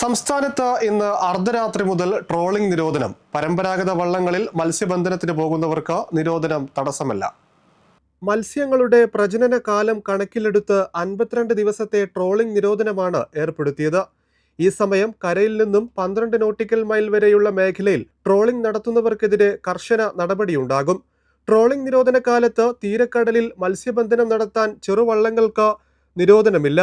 സംസ്ഥാനത്ത് ഇന്ന് അർദ്ധരാത്രി മുതൽ ട്രോളിംഗ് നിരോധനം. പരമ്പരാഗത വള്ളങ്ങളിൽ മത്സ്യബന്ധനത്തിന് പോകുന്നവർക്ക് നിരോധനം തടസ്സമല്ല. മത്സ്യങ്ങളുടെ പ്രജനന കാലം കണക്കിലെടുത്ത് അൻപത്തിരണ്ട് ദിവസത്തെ ട്രോളിംഗ് നിരോധനമാണ് ഏർപ്പെടുത്തിയത്. ഈ സമയം കരയിൽ നിന്നും പന്ത്രണ്ട് നോട്ടിക്കൽ മൈൽ വരെയുള്ള മേഖലയിൽ ട്രോളിംഗ് നടത്തുന്നവർക്കെതിരെ കർശന നടപടിയുണ്ടാകും. ട്രോളിംഗ് നിരോധന കാലത്ത് തീരക്കടലിൽ മത്സ്യബന്ധനം നടത്താൻ ചെറുവള്ളങ്ങൾക്ക് നിരോധനമില്ല.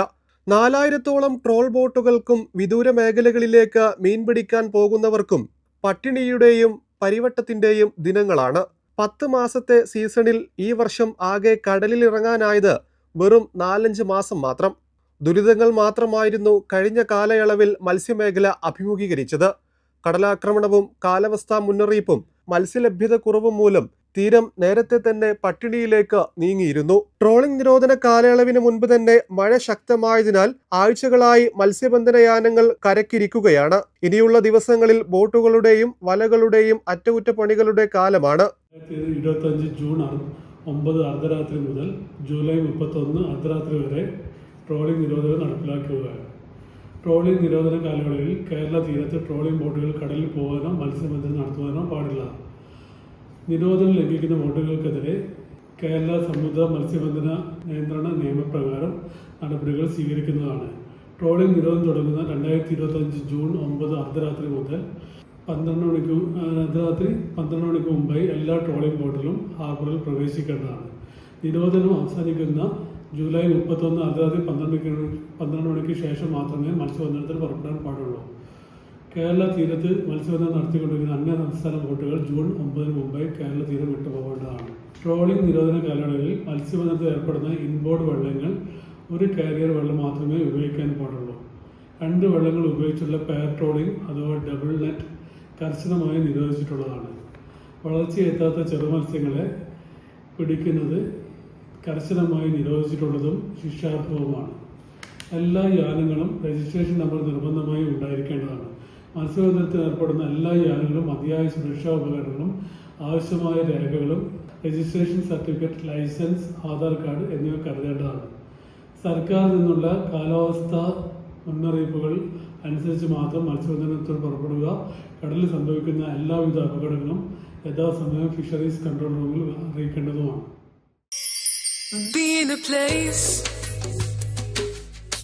നാലായിരത്തോളം ട്രോൾ ബോട്ടുകൾക്കും വിദൂര മേഖലകളിലേക്ക് മീൻ പിടിക്കാൻ പോകുന്നവർക്കും പട്ടിണിയുടെയും പരിവട്ടത്തിന്റെയും ദിനങ്ങളാണ്. പത്ത് മാസത്തെ സീസണിൽ ഈ വർഷം ആകെ കടലിൽ ഇറങ്ങാനായത് വെറും നാലഞ്ച് മാസം മാത്രം. ദുരിതങ്ങൾ മാത്രമായിരുന്നു കഴിഞ്ഞ കാലയളവിൽ മത്സ്യമേഖല അഭിമുഖീകരിച്ചത്. കടലാക്രമണവും കാലാവസ്ഥാ മുന്നറിയിപ്പും മത്സ്യലഭ്യത കുറവും മൂലം തീരം നേരത്തെ തന്നെ പട്ടിണിയിലേക്ക് നീങ്ങിയിരുന്നു. ട്രോളിംഗ് നിരോധന കാലയളവിന് മുൻപ് തന്നെ മഴ ശക്തമായതിനാൽ ആഴ്ചകളായി മത്സ്യബന്ധന യാനങ്ങൾ കരക്കിരിക്കുകയാണ്. ഇനിയുള്ള ദിവസങ്ങളിൽ ബോട്ടുകളുടെയും വലകളുടെയും അറ്റകുറ്റപ്പണികളുടെ കാലമാണ്. ഇരുപത്തഞ്ച് ജൂൺ ഒമ്പത് അർദ്ധരാത്രി മുതൽ ജൂലൈ മുപ്പത്തൊന്ന് അർദ്ധരാത്രി വരെ ട്രോളിംഗ് നിരോധനം നടപ്പിലാക്കുകയാണ്. ട്രോളിംഗ് നിരോധന കാലയളവിൽ കേരള തീരത്ത് ട്രോളിംഗ് ബോട്ടുകൾ കടലിൽ പോകാനോ മത്സ്യബന്ധനം നടത്തുവാനോ പാടില്ല. നിരോധനം ലംഘിക്കുന്ന ബോട്ടുകൾക്കെതിരെ കേരള സമുദ്ര മത്സ്യബന്ധന നിയന്ത്രണ നിയമപ്രകാരം നടപടികൾ സ്വീകരിക്കുന്നതാണ്. ട്രോളിംഗ് നിരോധനം തുടങ്ങുന്ന രണ്ടായിരത്തി ഇരുപത്തഞ്ച് ജൂൺ ഒമ്പത് അർദ്ധരാത്രി മുതൽ പന്ത്രണ്ട് മണിക്ക് അർദ്ധരാത്രി പന്ത്രണ്ട് മണിക്ക് മുമ്പായി എല്ലാ ട്രോളിംഗ് ബോട്ടിലും ഹാർബറിൽ പ്രവേശിക്കേണ്ടതാണ്. നിരോധനം അവസാനിക്കുന്ന ജൂലൈ മുപ്പത്തൊന്ന് അർദ്ധരാത്രി പന്ത്രണ്ട് പന്ത്രണ്ട് മണിക്ക് ശേഷം മാത്രമേ മത്സ്യബന്ധനത്തിന് പുറപ്പെടാൻ പാടുള്ളൂ. കേരള തീരത്ത് മത്സ്യബന്ധനം നടത്തിക്കൊണ്ടിരിക്കുന്ന അന്യ സംസ്ഥാന ബോട്ടുകൾ ജൂൺ ഒമ്പതിന് മുമ്പായി കേരള തീരം വിട്ടുപോകേണ്ടതാണ് ട്രോളിംഗ് നിരോധന കാലയളവിൽ മത്സ്യബന്ധനത്തിൽ ഏർപ്പെടുന്ന ഇൻബോർഡ് വള്ളങ്ങൾ ഒരു കാരിയർ വെള്ളം മാത്രമേ ഉപയോഗിക്കാൻ പാടുള്ളൂ. രണ്ട് വെള്ളങ്ങൾ ഉപയോഗിച്ചുള്ള പെയർ ട്രോളിംഗ് അഥവാ ഡബിൾ നെറ്റ് കർശനമായി നിരോധിച്ചിട്ടുള്ളതാണ്. വളർച്ചയെത്താത്ത ചെറുമത്സ്യങ്ങളെ പിടിക്കുന്നത് കർശനമായി നിരോധിച്ചിട്ടുള്ളതും ശിക്ഷാർഹവുമാണ്. എല്ലാ യാനങ്ങളും രജിസ്ട്രേഷൻ നമ്പർ നിർബന്ധമായി ഉണ്ടായിരിക്കേണ്ടതാണ്. മത്സ്യബന്ധനത്തിൽ ഏർപ്പെടുന്ന എല്ലാ യാനങ്ങളും മതിയായ സുരക്ഷാ ഉപകരണങ്ങളും ആവശ്യമായ രേഖകളും registration certificate licence Aadhaar card എന്നിവ കരുതേണ്ടതാണ്. സർക്കാരിൽ നിന്നുള്ള കാലാവസ്ഥ മുന്നറിയിപ്പുകൾ അനുസരിച്ച് മാത്രം മത്സ്യബന്ധനത്തിൽ പുറപ്പെടുക കടലിൽ സംഭവിക്കുന്ന എല്ലാവിധ അപകടങ്ങളും യഥാസമയം ഫിഷറീസ് കൺട്രോൾ റൂമിൽ അറിയിക്കേണ്ടതുമാണ്.